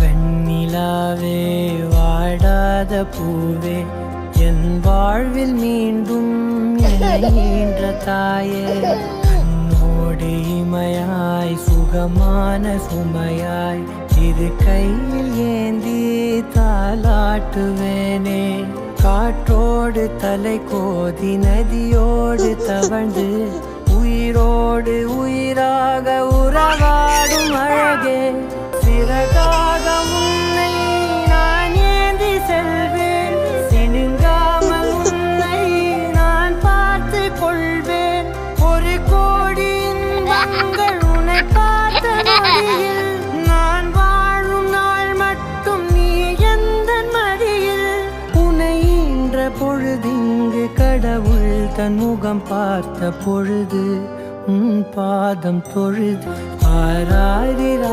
வெண்ணிலாவே வாடாத பூவே என் வாழ்வில் மீண்டும் என்ற தாயே. கண்ணோடு இமையாய் சுகமான சுமையாய் இரு கையில் ஏந்தி தாலாட்டுவேனே காற்றோடு தலை கோதி நதியோடு தவழ்ந்து உயிரோடு உயிராக உறவாடும் பொழுதிங்கு கடவுள் தன் முகம் பார்த்த பொழுது உன் பாதம் தொழுது ஆராரிராரோ